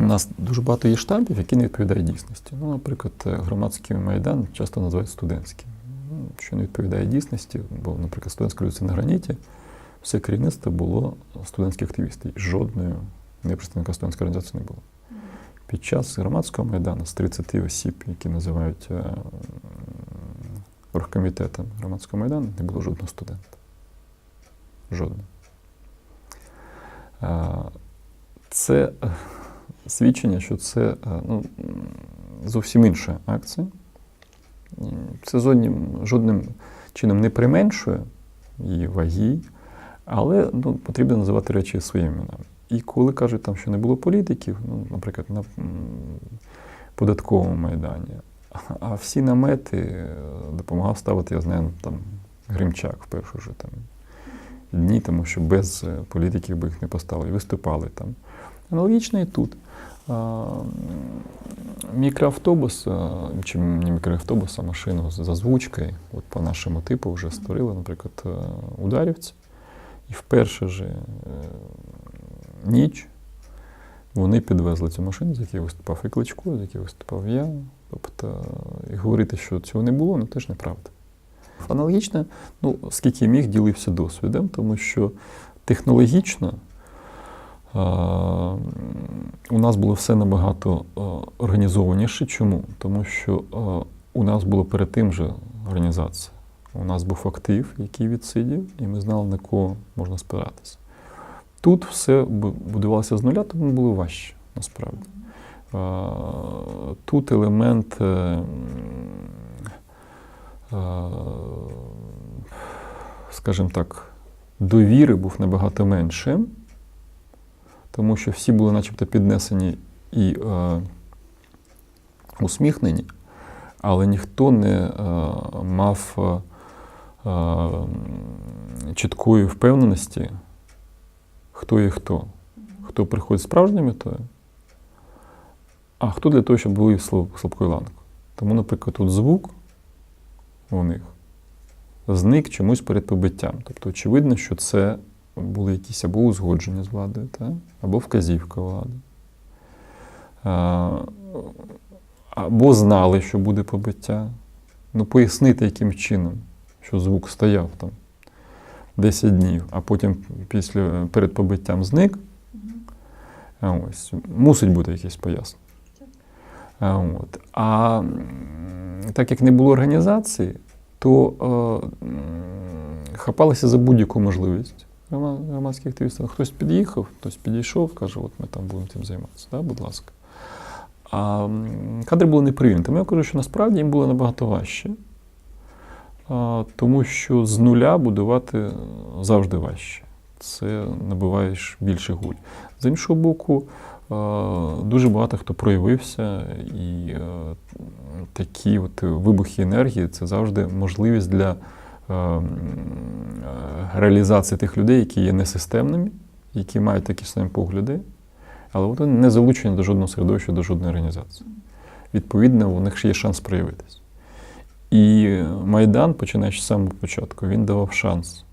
У нас дуже багато є штампів, які не відповідають дійсності. Ну, наприклад, е, громадський майдан часто називають студентським. Ну, Що не відповідає дійсності, бо, наприклад, студентська революція на граніті, все керівництво було студентських активістів. Жодної не представника студентської організації не було. Під час громадського майдану з 30 осіб, які називають е, оргкомітетом громадського майдану, не було жодного студента. Жодного. Е, Це свідчення, що це е, ну, зовсім інша акція. М, Це жодним чином не применшує її ваги, але ну, потрібно називати речі своїми іменами. І коли кажуть, там, що не було політиків, ну, наприклад, на податковому майдані, а всі намети е, допомагав ставити, я знаю, там, Гримчак в першу ж там, дні, тому що без е, політиків би їх не поставили, виступали там. Аналогічно і тут. Мікроавтобус, чи не мікроавтобус, а машину з озвучкою, от по нашому типу вже створили, наприклад, е, ударівці. І в першу же е, ніч вони підвезли цю машину, з якої виступав і Кличко, з якої виступав я. Тобто, і говорити, що цього не було, ну теж неправда. Аналогічно, ну, скільки міг, ділився досвідом, тому що технологічно у нас було все набагато е, організованіше. Чому? Тому що е, у нас було перед тим же організація. У нас був актив, який відсидів, і ми знали, на кого можна спиратися. Тут все будувалося з нуля, тому було важче насправді. Е, Тут елемент, скажімо так, довіри був набагато меншим, тому що всі були начебто піднесені і е, усміхнені, але ніхто не е, мав е, е, чіткої впевненості, хто є хто. Хто приходить справжньою метою, а хто для того, щоб були слаб- слабкою ланкою. Тому, наприклад, тут звук у них зник чомусь перед побиттям. Тобто, очевидно, що це були якісь або узгодження з владою, та? або вказівка влади. А, або знали, що буде побиття. Ну, пояснити, яким чином, що звук стояв там 10 днів, а потім після, перед побиттям зник. А Ось, мусить бути якесь пояснення. А, От. А так як не було організації, то е, хапалися за будь-яку можливість громадських активістів. Хтось під'їхав, хтось підійшов, каже, от ми там будемо цим займатися, да, будь ласка. А кадри були непривільні. Тому я кажу, що насправді їм було набагато важче, тому що з нуля будувати завжди важче. Це набуваєш більше гуль. З іншого боку, дуже багато хто проявився, і е, такі от вибухи енергії це завжди можливість для реалізації тих людей, які є несистемними, які мають такі самі погляди, але вони не залучені до жодного середовища, до жодної організації. Відповідно, у них ще є шанс проявитись. І Майдан, починаючи з самого початку, він давав шанс